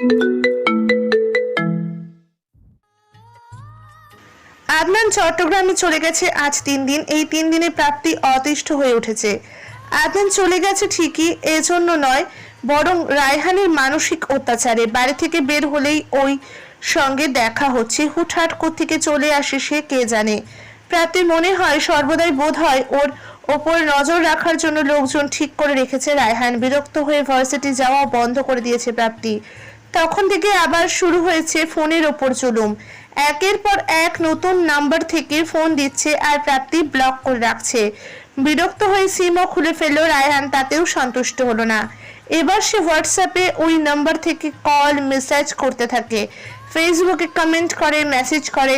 আদনান চট্টগ্রামে চলে গেছে আজ তিন দিন। এই তিন দিনে প্রাপ্তি অতিষ্ঠ হয়ে উঠেছে। আদনান চলে গেছে ঠিকই, এজন্য নয়, বরং রায়হানের মানসিক অত্যাচারে বাড়ি থেকে বের হলেই ওই সঙ্গে দেখা হচ্ছে। হুটহাট থেকে চলে আসে সে, কে জানে? প্রাপ্তির মনে হয়, সর্বদাই বোধ হয় ওর ওপর নজর রাখার জন্য লোকজন ঠিক করে রেখেছে রায়হান। বিরক্ত হয়ে ভার্সিটি যাওয়া বন্ধ করে দিয়েছে প্রাপ্তি। তখন থেকে আবার শুরু হয়েছে ফোনের ওপর চলুম একের পর এক নতুন নাম্বার থেকে ফোন দিচ্ছে আর প্রাপ্তি ব্লক করে রাখছে। বিরক্ত হয়ে সিমও খুলে ফেলল রায়হান, তাতেও সন্তুষ্ট হলো না। এবার সে হোয়াটসঅ্যাপে ওই নাম্বার থেকে কল মেসেজ করতে থাকে। ফেসবুকে কমেন্ট করে মেসেজ করে।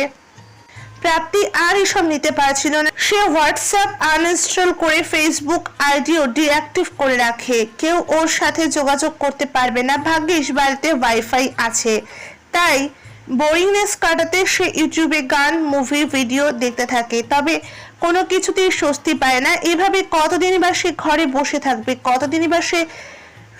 প্রাপ্তি আর এসব নিতে পারছিল না। সে হোয়াটসঅ্যাপ আনইনস্টল করে ফেসবুক আইডিও ডিঅ্যাক্টিভ করে রাখে। কেউ ওর সাথে যোগাযোগ করতে পারবে না। ভাগ্যিস বাড়িতে ওয়াইফাই আছে। তাই বোরিংনেস কাটাতে সে ইউটিউবে গান মুভি ভিডিও দেখতে থাকে। তবে কোনো কিছুতেই স্বস্তি পায় না। এভাবে কতদিনই বা সে ঘরে বসে থাকবে? কতদিনই বা সে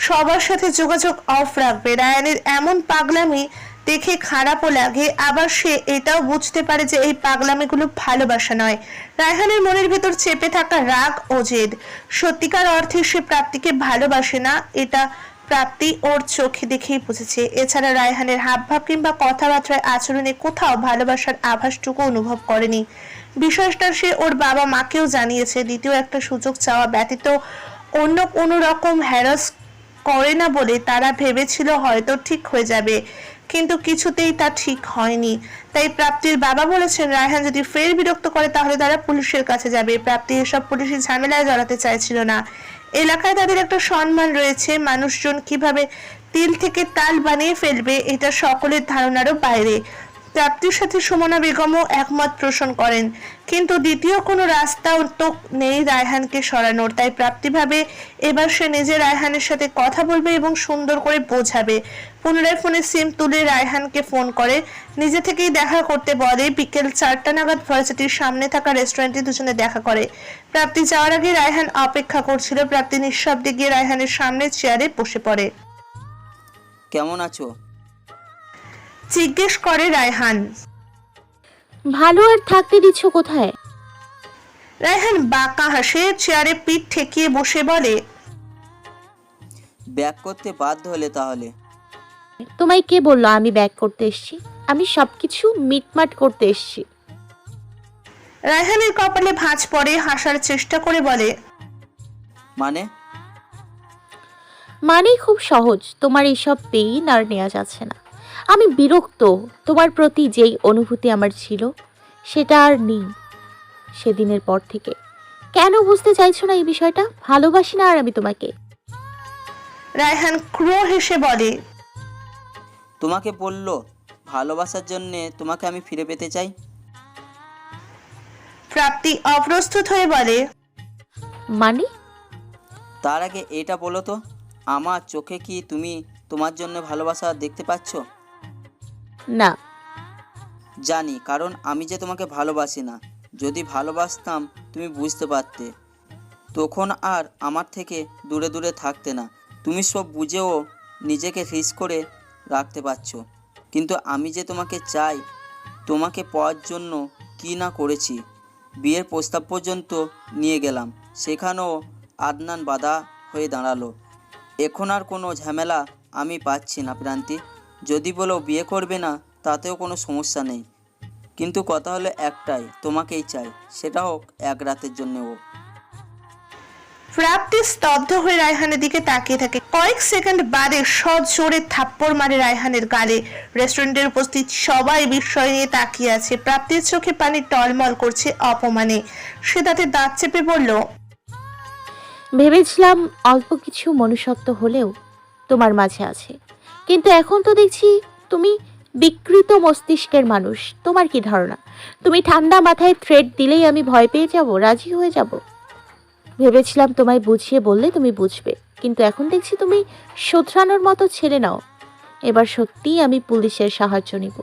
সবার সাথে যোগাযোগ অফ রাখবে? রায়ানের এমন পাগলামি দেখে খারাপও লাগে। আবার সে এটাও বুঝতে পারে যে এই পাগলামিগুলো ভালোবাসা নয়। রায়হানের মনের ভেতর চেপে থাকা রাগ ও জেদ। সত্যিকার অর্থে সে প্রাপ্তিকে ভালোবাসে না, এটা প্রাপ্তি ওর চোখে দেখেই বুঝেছে। এছাড়া রায়হানের হাবভাব কিংবা কথাবার্তায় আচরণে কোথাও ভালোবাসার আভাসটুকু অনুভব করেনি। বিষয়টা সে ওর বাবা মাকেও জানিয়েছে। দ্বিতীয় একটা সুযোগ চাওয়া ব্যতীত অন্য কোনো রকম হ্যারাস করে না বলে তারা ভেবেছিল হয়তো ঠিক হয়ে যাবে। কিন্তু কিছুতেই তা ঠিক হয়নি। তাই প্রাপ্তির বাবা বলেছেন, রায়হান যদি ফের বিরক্ত করে, তাহলে তারা পুলিশের কাছে যাবে। প্রাপ্তি এসব পুলিশের ঝামেলায় জড়াতে চাইছিল না। এলাকায় তাদের একটা সম্মান রয়েছে, মানুষজন কীভাবে তিল থেকে তাল বানিয়ে ফেলবে, এটা সকলের ধারণারও বাইরে। প্রাপ্তির সাথে সুমনা বেগমও একমত পোষণ করেন। কিন্তু দ্বিতীয় কোনো রাস্তাও তো নেই রায়হানকে সরানোর। তাই প্রাপ্তিভাবে এবার সে নিজে রায়হানের সাথে কথা বলবে এবং সুন্দর করে বোঝাবে। পুনরায় ফোনে সিম তুলে রায়হানকে ফোন করে। নিজে থেকেই দেখা করতে বলে। বিকেল চারটা নাগাদ ভার্সিটির সামনে থাকা রেস্টুরেন্টে দুজনে দেখা করে। প্রাপ্তি যাওয়ার আগে রায়হান অপেক্ষা করছিল। প্রাপ্তি নিঃশব্দে গিয়ে রায়হানের সামনে চেয়ারে বসে পড়ে। কেমন আছো? জিজ্ঞেস করে রায়হান। ভালো আর থাকতে দিচ্ছ কোথায়? রায়হান বাঁকা হাসে চেয়ারে পিঠ ঠেকিয়ে বসে বলে ব্যাক করতে বাধ্য হলে তাহলে। তোমায় কে বলল আমি ব্যাক করতে এসেছি? আমি সবকিছু মিটমাট করতে এসেছি। রায়হানের কপালে ভাঁজ পড়ে হাসার চেষ্টা করে বলে মানে? মানেই খুব সহজ তোমার এইসব পেইন আর নেওয়া যাচ্ছে না। আমি বিরক্ত। তোমার প্রতি যেই অনুভূতি আমার ছিল সেটা আর নেই সেদিনের পর থেকে। কেন বুঝতে চাইছো না এই বিষয়টা? ভালোবাসি না আর আমি তোমাকে। রায়হান ক্রো হেসে বলে তোমাকে বলল ভালোবাসার জন্যে তোমাকে আমি ফিরে পেতে চাই? প্রাপ্তি অপ্রস্তুত হয়ে বলে মানে? তার আগে এটা বলো তো আমার চোখে কি তুমি তোমার জন্য ভালোবাসা দেখতে পাচ্ছ? না। জানি, কারণ আমি যে তোমাকে ভালোবাসি না। যদি ভালোবাসতাম, তুমি বুঝতে পারতে। তখন আর আমার থেকে দূরে দূরে থাকতে না। তুমি সব বুঝেও নিজেকে ফিস করে রাখতে পারছ। কিন্তু আমি যে তোমাকে চাই, তোমাকে পাওয়ার জন্য কি না করেছি, বিয়ের প্রস্তাব পর্যন্ত নিয়ে গেলাম। সেখানেও আদনান বাধা হয়ে দাঁড়াল। এখন আর কোনো ঝামেলা আমি পাচ্ছি না, প্রান্তি। যদি বলো বিয়ে করবে না তাতেও কোনো সমস্যা নেই। কিন্তু কথা হলো একটাই তোমাকেই চাই সেটা হোক এক রাতের জন্য হোক প্রাপ্তি স্তব্ধ হয়ে রায়হানের দিকে তাকিয়ে থাকে। কয়েক সেকেন্ড বাদে সজোরে থাপ্পড় মারে রায়হানের গালে। রেস্টুরেন্টের উপস্থিত সবাই বিস্ময় নিয়ে তাকিয়ে আছে। প্রাপ্তির চোখে পানি টলমল করছে অপমানে। সে তাতে দাঁত চেপে বলল ভেবেছিলাম অল্প কিছু মনুষ্যত্ব হলেও তোমার মাঝে আছে। কিন্তু এখন তো দেখছি তুমি বিকৃত মস্তিষ্কের মানুষ। তোমার কি ধারণা? তুমি ঠান্ডা মাথায় থ্রেড দিলেই আমি ভয় পেয়ে যাব, রাজি হয়ে যাব? ভেবেছিলাম তোমায় বুঝিয়ে বললে তুমি বুঝবে, কিন্তু এখন দেখছি তুমি শোধরানোর মতো ছেলে নাও। এবার সত্যিই আমি পুলিশের সাহায্য নিব।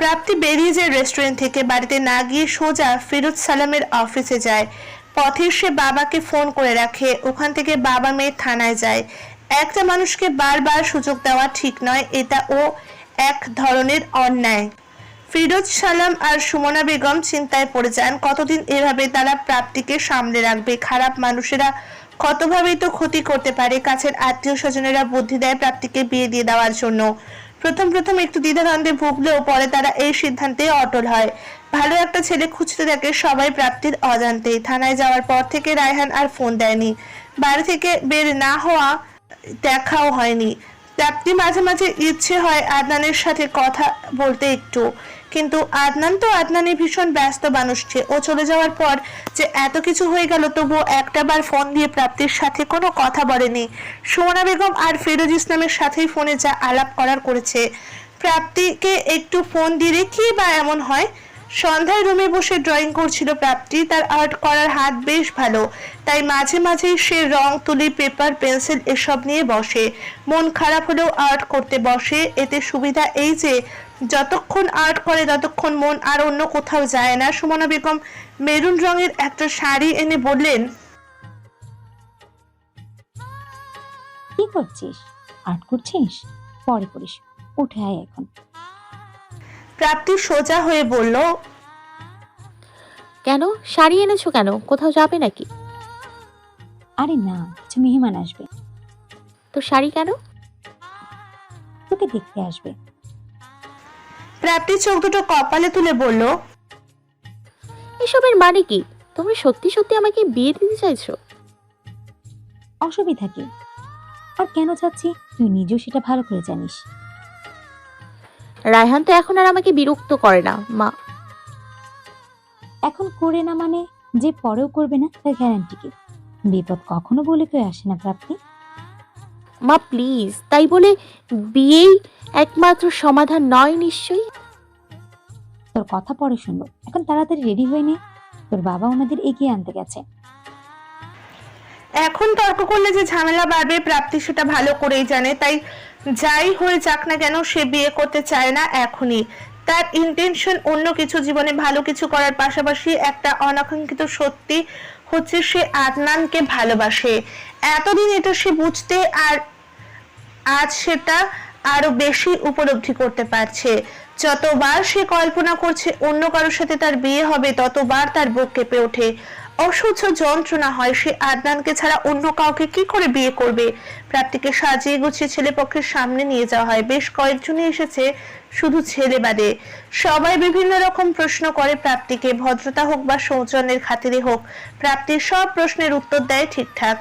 প্রাপ্তি বেরিয়ে যায় রেস্টুরেন্ট থেকে, বাড়িতে না গিয়ে সোজা ফিরোজ সালামের অফিসে যায়। পথে সে বাবাকে ফোন করে রাখে, ওখান থেকে বাবা মেয়ে থানায় যায়। একটা মানুষকে বারবার সুযোগ দেওয়া ঠিক নয়, এটা ও এক ধরনের অন্যায়। ফিরোজ সালাম আর সুমনা বেগম চিন্তায় পড়ে যান, কতদিন এভাবে তারা প্রাপ্তিকে সামলে রাখবে? খারাপ মানুষেরা কতভাবেই তো ক্ষতি করতে পারে? কাছের আত্মীয় স্বজনেরা বুদ্ধি দেয় প্রাপ্তিকে বিয়ে দিয়ে দেওয়ার জন্য। প্রথম প্রথম একটু দ্বিধাদ্বন্দ্বে ভুগলেও পরে তারা এই সিদ্ধান্তে অটল হয়। ভালো একটা ছেলে খুঁজতে থাকে সবাই প্রাপ্তির অজান্তেই। থানায় যাওয়ার পর থেকে রায়হান আর ফোন দেয়নি। বাড়ি থেকে বের না হওয়া দেখাও হয়নি। প্রাপ্তি মাঝে মাঝে ইচ্ছে হয় আদনানের সাথে কথা বলতে একটু। কিন্তু আদনান তো আদনানি ভীষণ ব্যস্ত মানুষ ছে। ও চলে যাওয়ার পর যে এত কিছু হয়ে গেল তবুও একটা বার ফোন দিয়ে প্রাপ্তির সাথে কোনো কথা বলেনি। সুমনা বেগম আর ফিরোজ ইসলামের সাথেই ফোনে যা আলাপ করার করেছে। প্রাপ্তিকে একটু ফোন দিলে কি বা এমন হয় সন্ধ্যায় রুমে বসে ড্রয়িং করছিল প্রাপ্তি, তার আর্ট করার হাত বেশ ভালো। তাই মাঝে মাঝেই সে রং, তুলি পেপার পেন্সিল এসব নিয়ে বসে। মন খারাপ হলেও আর্ট করতে বসে। এতে সুবিধা এই যে, যতক্ষণ আর্ট করে ততক্ষণ মন আর অন্য কোথাও যায় না। সুমনা বেগম মেরুন রঙের একটা শাড়ি এনে বললেন, কি করছিস? আর্ট করছিস? পরে করিস। উঠে আয় এখন। প্রাপ্তি সোজা হয়ে বলল কেন? শাড়ি এনেছো কেন? কোথাও যাবে নাকি? আরে না কিছু মেহমান আসবে। তো শাড়ি কেন? তোকে দেখতে আসবে। প্রাপ্তি চোখ দুটো কপালে তুলে বলল এসবের মানে কি? তোমরা সত্যি সত্যি আমাকে বিয়ে দিতে চাইছো? অসুবিধা কি? আর কেন চাচ্ছি? তুই নিজেও সেটা ভালো করে জানিস। রায়হান তো এখন আর আমাকে বিরক্ত করে না মা। এখন করে না মানে যে পরেও করবে না তার গ্যারান্টি কি? বিপদ কখনো বলে কেউ আসে না প্রাপ্তি। মা প্লিজ তাই বলে বিয়েই একমাত্র সমাধান নয় নিশ্চয়ই? তোর কথা পরে শুনব। এখন তাড়াতাড়ি রেডি হয়ে নে। তোর বাবা ওনাদের এগিয়ে আনতে গেছে। এখন তর্ক করলে যে ঝামেলা বাড়বে প্রাপ্তি সেটা ভালো করেই জানে। তাই যাই হয়ে যাক না কেন, সে বিয়ে করতে চায় না এখনই। তার ইন্টেনশন অন্য কিছু জীবনে ভালো কিছু করার পাশাপাশি একটা অনাকাঙ্ক্ষিত সত্যি হচ্ছে সে আদনানকে ভালোবাসে। এতদিন এটা সে বুঝতে আর আজ সেটা আরও বেশি উপলব্ধি করতে পারছে। যতবার সে কল্পনা করছে অন্য কারোর সাথে তার বিয়ে হবে, ততবার তার বুক কেঁপে ওঠে। অসহ্য যন্ত্রণা হয়, সে আদনানকে ছাড়া অন্য কাউকে কি করে বিয়ে করবে? প্রাপ্তিকে সাজিয়ে গুছিয়ে ছেলে পক্ষের সামনে নিয়ে যাওয়া হয়। বেশ কয়েকজনই এসেছে, শুধু ছেলে বাদে। সবাই বিভিন্ন রকম প্রশ্ন করে প্রাপ্তিকে, ভদ্রতা হোক বা সৌজন্যের খাতিরে হোক। প্রাপ্তির সব প্রশ্নের উত্তর দেয় ঠিকঠাক।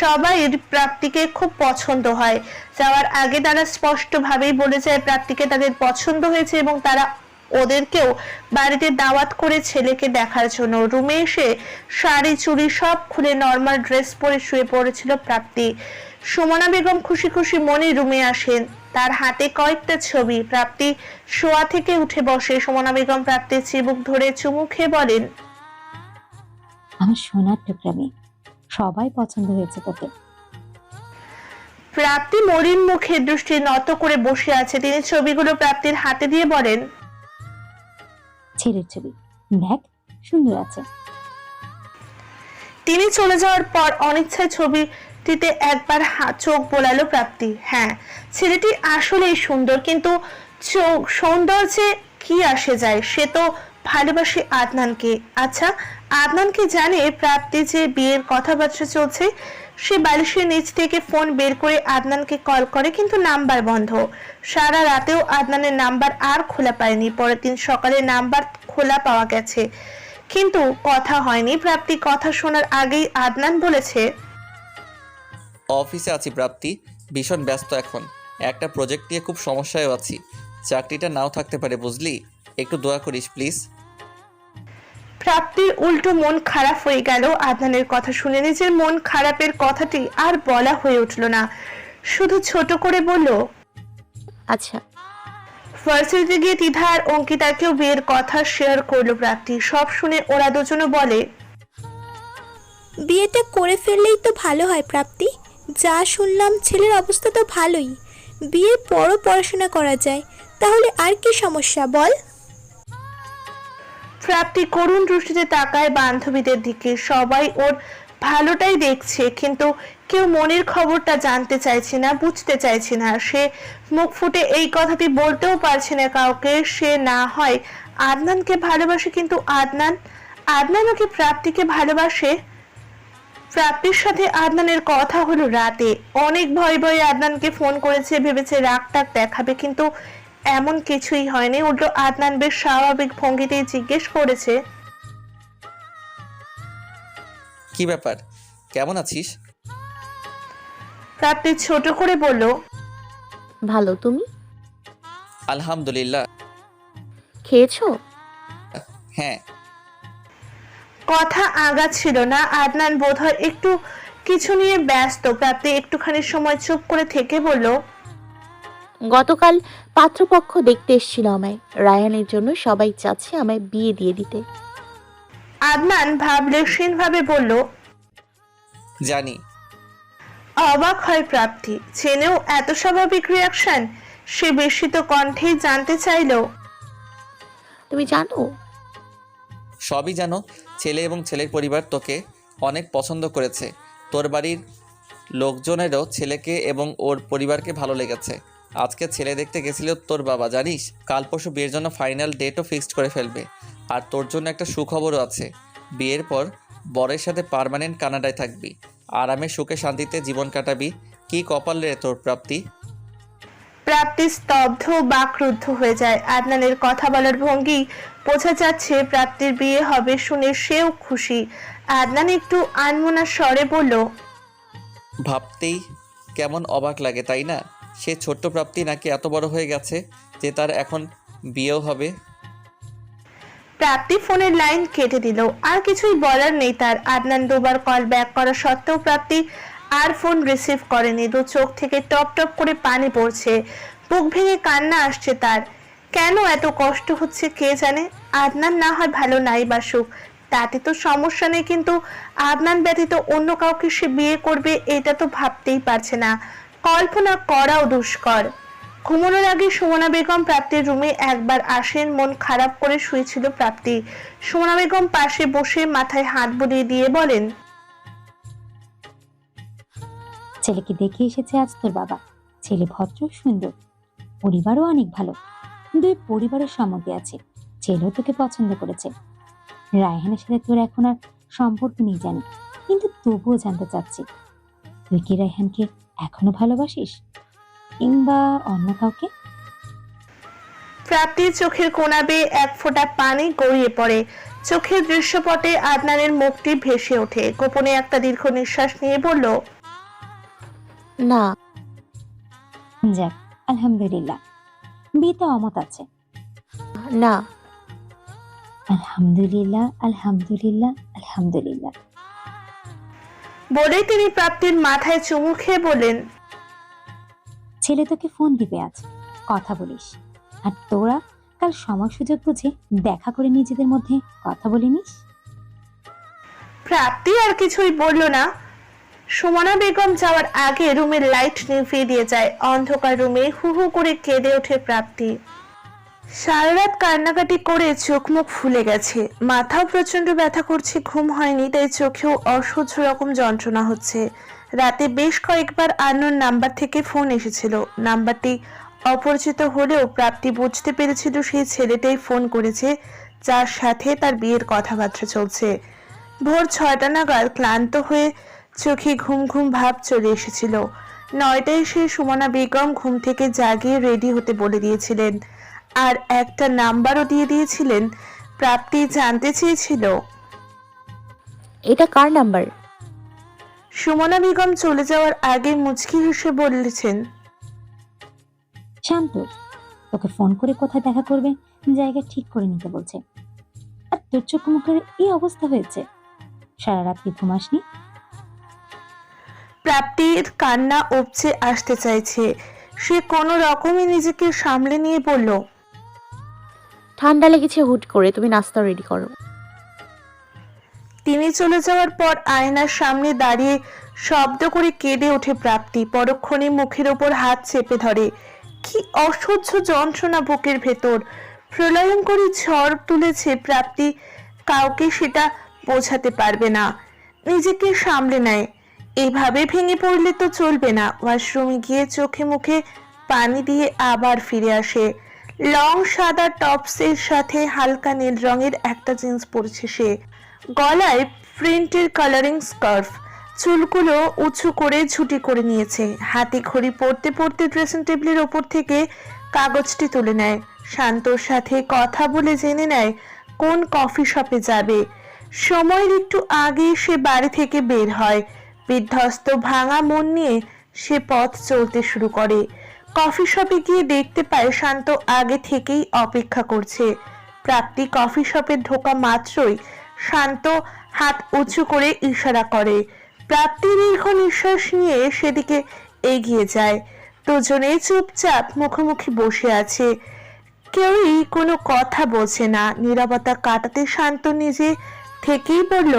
সবাই প্রাপ্তিকে খুব পছন্দ হয়। যাওয়ার আগে তারা স্পষ্টভাবেই বলে যায় প্রাপ্তিকে তাদের পছন্দ হয়েছে এবং তারা ওদেরকেও বাড়িতে দাওয়াত করে ছেলেকে দেখার জন্য। রুমে এসে শাড়ি চুড়ি সব খুলে নর্মাল ড্রেস পরে শুয়ে পড়েছিল প্রাপ্তি। সুমনা বেগম খুশি খুশি মনে রুমে আসেন। তার হাতে কয়েকটা ছবি। প্রাপ্তি শোয়া থেকে উঠে বসে। সুমনা বেগম প্রাপ্তির চিবুক ধরে চুমু খেয়ে বলেন আমার সোনার টুকরা মেয়ে। সবাই পছন্দ হয়েছে তোকে। প্রাপ্তি মরিন মুখে দৃষ্টি নত করে বসে আছে। তিনি ছবিগুলো প্রাপ্তির হাতে দিয়ে বলেন ছেলের ছবি। দেখ, সুন্দর আছে। তিনি চলে যাওয়ার পর অনিচ্ছায় ছবিটিতে একবার চোখ বোলালো প্রাপ্তি। হ্যাঁ ছেলেটি আসলেই সুন্দর, কিন্তু চোখ, সৌন্দর্যে কি আসে যায়, সে তো ভালোবাসে আদনানকে। আচ্ছা আদনান কি জানে প্রাপ্তি যে বিয়ের কথাবার্তা চলছে? সে বালিশের নিচ থেকে ফোন বের করে আদনানকে কল করে, কিন্তু নাম্বার বন্ধ। সারা রাতেও আদনানের নাম্বার আর খোলা পায়নি। পরের দিন সকালে নাম্বার খোলা পাওয়া গেছে। কিন্তু কথা হয়নি। প্রাপ্তি কথা শোনার আগেই আদনান বলেছে, অফিসে আছি প্রাপ্তি। ভীষণ ব্যস্ত এখন। একটা প্রজেক্ট নিয়ে খুব সমস্যায় আছি। চাকরিটা নাও থাকতে পারে, বুঝলি? একটু দোয়া করিস প্লিজ প্রাপ্তির উল্টো মন খারাপ হয়ে গেল আদনানের কথা শুনে। নিজের মন খারাপের কথাটি আর বলা হয়ে উঠল না। শুধু ছোট করে বলল আচ্ছা। ভার্সিটিতে গিয়ে তিধা আর অঙ্কিতাকেও বিয়ের কথা শেয়ার করল প্রাপ্তি। সব শুনে ওরা দুজনে বলে বিয়েটা করে ফেললেই তো ভালো হয় প্রাপ্তি। যা শুনলাম ছেলের অবস্থা তো ভালোই। বিয়ের পরও পড়াশোনা করা যায়। তাহলে আর কি সমস্যা বল? প্রাপ্তি করুণ দৃষ্টিতে তাকায় বান্ধবীদের দিকে। সবাই ওর ভালোটাই দেখছে, কিন্তু কেউ মনের খবরটা জানতে চাইছে না, বুঝতে চাইছে না। সে মুখ ফুটে এই কথাটি বলতেও পারছে না কাউকে। সে না হয় আদনানকে ভালোবাসে, কিন্তু আদনান আদনানও কি প্রাপ্তিকে ভালোবাসে। প্রাপ্তির সাথে আদনানের কথা হলো রাতে। অনেক ভয় ভয়ে আদনানকে ফোন করেছে, ভেবেছে রাগ টাক দেখাবে, কিন্তু এমন কিছুই হয়নি। উল্টো আদনান বেশ স্বাভাবিক ভঙ্গিতেই জিজ্ঞেস করেছে কি ব্যাপার? কেমন আছিস? প্রাপ্তি ছোট করে বলল ভালো তুমি? আলহামদুলিল্লাহ। খেয়েছো? হ্যাঁ। কথা আগাচ্ছিল না। আদনান বোধহয় একটু কিছু নিয়ে ব্যস্ত। প্রাপ্তি একটুখানি সময় চুপ করে থেকে বলল গতকাল পাত্রপক্ষ দেখতে এসেছিল আমায়। রায়ানের জন্য সবাই চাচ্ছে আমায় বিয়ে দিয়ে দিতে। আদনান ভাবলেশীন ভাবে বলল জানি। অবাক হয় প্রাপ্তি। চেনেও এত স্বাভাবিক রিয়াকশন সে বিস্মিত কণ্ঠেই জানতে চাইলো তুমি জানো? সবই জানো ছেলে এবং ছেলের পরিবার তোকে অনেক পছন্দ করেছে। তোর বাড়ির লোকজনেরও ছেলেকে এবং ওর পরিবারকে ভালো লেগেছে। আজকে ছেলে দেখতে গেছিল তোর বাবা জানিস? কাল পরশু বিয়ের জন্য ফাইনাল ডেটও ফিক্সড করে ফেলবে। আর তোর জন্য একটা সুখবরও আছে। বিয়ের পর বরের সাথে পারমানেন্ট কানাডায় থাকবি। আরামে সুখে শান্তিতে জীবন কাটাবি। কি কপাল রে তোর প্রাপ্তি? প্রাপ্তি স্তব্ধ বাকরুদ্ধ হয়ে যায়। আদনানের কথা বলার ভঙ্গি বোঝা যাচ্ছে প্রাপ্তির বিয়ে হবে শুনে সেও খুশি। আদনান একটু আনমনা স্বরে বলল ভাবতেই কেমন অবাক লাগে তাই না? সে ছোট্ট প্রাপ্তি নাকি এত বড় হয়ে গেছে যে তার এখন বিয়েও হবে? প্রাপ্তি ফোনের লাইন কেটে দিল। আর কিছুই বলার নেই তার। আদনান দুবার কল ব্যাক করা সত্ত্বেও প্রাপ্তি আর ফোন রিসিভ করেনি। দু চোখ থেকে টপ টপ করে পানি পড়ছে। বুক ভেঙে কান্না আসছে তার। কেন এত কষ্ট হচ্ছে কে জানে? আদনান না হয় ভালো নাই বাসুক তাতে তো সমস্যা নেই, কিন্তু আদনান ব্যতীত অন্য কাউকে সে বিয়ে করবে এটা তো ভাবতেই পারছে না। কল্পনা করাও দুষ্কর। ঘুমানোর আগে সুমনা বেগম প্রাপ্তির রুমে একবার আসেন, মন খারাপ করে শুয়েছিল প্রাপ্তি। সুমনা বেগম পাশে বসে মাথায় হাত বুলিয়ে দিয়ে বলেন, ছেলেকে দেখে এসেছে আজ তোর বাবা। ছেলে ভদ্র, সুন্দর। পরিবারও অনেক ভালো। দুই পরিবারের সম্মতি আছে। ছেলেও তোকে পছন্দ করেছে। রায়হানের সাথে তোর এখন আর সম্পর্ক নেই জানি, কিন্তু তবুও জানতে চাচ্ছি। তুই কি রায়হানকে এখনও ভালোবাসিস? কিংবা অন্য কাউকে? প্রাপ্তির চোখের কোনাবে এক ফোঁটা পানি গড়িয়ে পড়ে। চোখের দৃশ্যপটে আদনানের মুখটি ভেসে ওঠে। গোপনে একটা দীর্ঘ নিঃশ্বাস নিয়ে বলল না। যাক আলহামদুলিল্লাহ। বিয়েতে অমত আছে? না। আলহামদুলিল্লাহ আলহামদুলিল্লাহ আলহামদুলিল্লাহ। বলেই তিনি প্রাপ্তির মাথায় চুমু খেয়ে বলেন ছেলে তোকে ফোন দিবে আজ কথা বলিস। আর তোরা কাল সময় সুযোগ বুঝে দেখা করে নিজেদের মধ্যে কথা বলে নিস। প্রাপ্তি আর কিছুই বলল না। সুমনা বেগম যাওয়ার আগে রুমের লাইট নিভিয়ে দিয়ে যায়। অন্ধকার রুমে হু হু করে কেঁদে ওঠে প্রাপ্তি। সারা রাত কান্নাকাটি করে চোখ মুখ ফুলে গেছে। মাথাও প্রচণ্ড ব্যথা করছে, ঘুম হয়নি, তাই চোখেও অসহ্য রকম যন্ত্রণা হচ্ছে। রাতে বেশ কয়েকবার আন্নোর নাম্বার থেকে ফোন এসেছিল। নাম্বারটি অপরিচিত হলেও প্রাপ্তি বুঝতে পেরেছিল সেই ছেলেটাই ফোন করেছে, যার সাথে তার বিয়ের কথাবার্তা চলছে। ভোর ছয়টা নাগাদ ক্লান্ত হয়ে চোখে ঘুম ঘুম ভাব চলে এসেছিল। নয়টায় সে সুমনা বেগম ঘুম থেকে জাগিয়ে রেডি হতে বলে দিয়েছিলেন। আর একটা নাম্বারও দিয়ে দিয়েছিলেন। প্রাপ্তি জানতে চেয়েছিল। এটা কার নাম্বার? সুমনা বেগম চলে যাওয়ার আগে মুচকি হেসে বলেছেন শান্ত তোকে ফোন করে কোথায় দেখা করবে? জায়গা ঠিক করে নিতে বলছে। আর তোর চোখ মুখের এই অবস্থা হয়েছে? সারা রাত কি ঘুমাসনি? প্রাপ্তির কান্না উপচে আসতে চাইছে। সে কোনো রকমে নিজেকে সামলে নিয়ে বলল ঠান্ডা লেগেছে, হুট করে তুমি নাস্তা রেডি করো। তিনি চলে যাওয়ার পর আয়নার সামনে দাঁড়িয়ে শব্দ করে কেঁদে ওঠে প্রাপ্তি, পরক্ষণে মুখের ওপর হাত চেপে ধরে। কি অসহ্য যন্ত্রণা বুকের ভেতর। প্রলয়ঙ্করী ঝড় তুলেছে প্রাপ্তি, কাউকে সেটা বোঝাতে পারবে না। নিজেকে সামলে নেয়। এভাবে ভেঙে পড়লে তো চলবে না। ওয়াশরুমে গিয়ে চোখে মুখে পানি দিয়ে আবার ফিরে আসে। লং সাদা টপসের সাথে হালকা নীল রঙের একটা জিন্স পরেছে সে। গলায় প্রিন্টের কালারিং স্কার্ফ। চুলগুলো উঁচু করে ঝুটি করে নিয়েছে। হাতে ঘড়ি পড়তে পড়তে ড্রেসিং টেবিলের ওপর থেকে কাগজটি তুলে নেয়। শান্তর সাথে কথা বলে জেনে নেয় কোন কফি শপে যাবে। সময়ের একটু আগে সে বাড়ি থেকে বের হয়। বিধ্বস্ত ভাঙা মন নিয়ে সে পথ চলতে শুরু করে। কফি শপে গিয়ে দেখতে পায় শান্ত আগে থেকেই অপেক্ষা করছে। প্রাপ্তি কফি শপে ঢোকা মাত্রই শান্ত হাত উঁচু করে ইশারা করে। প্রাপ্তি দীর্ঘ নিঃশ্বাস নিয়ে সেদিকে এগিয়ে যায়। দুজনে চুপচাপ মুখোমুখি বসে আছে। কেউই কোনো কথা বলছে না। নিরাপত্তা কাটাতে শান্ত নিজে থেকেই বলল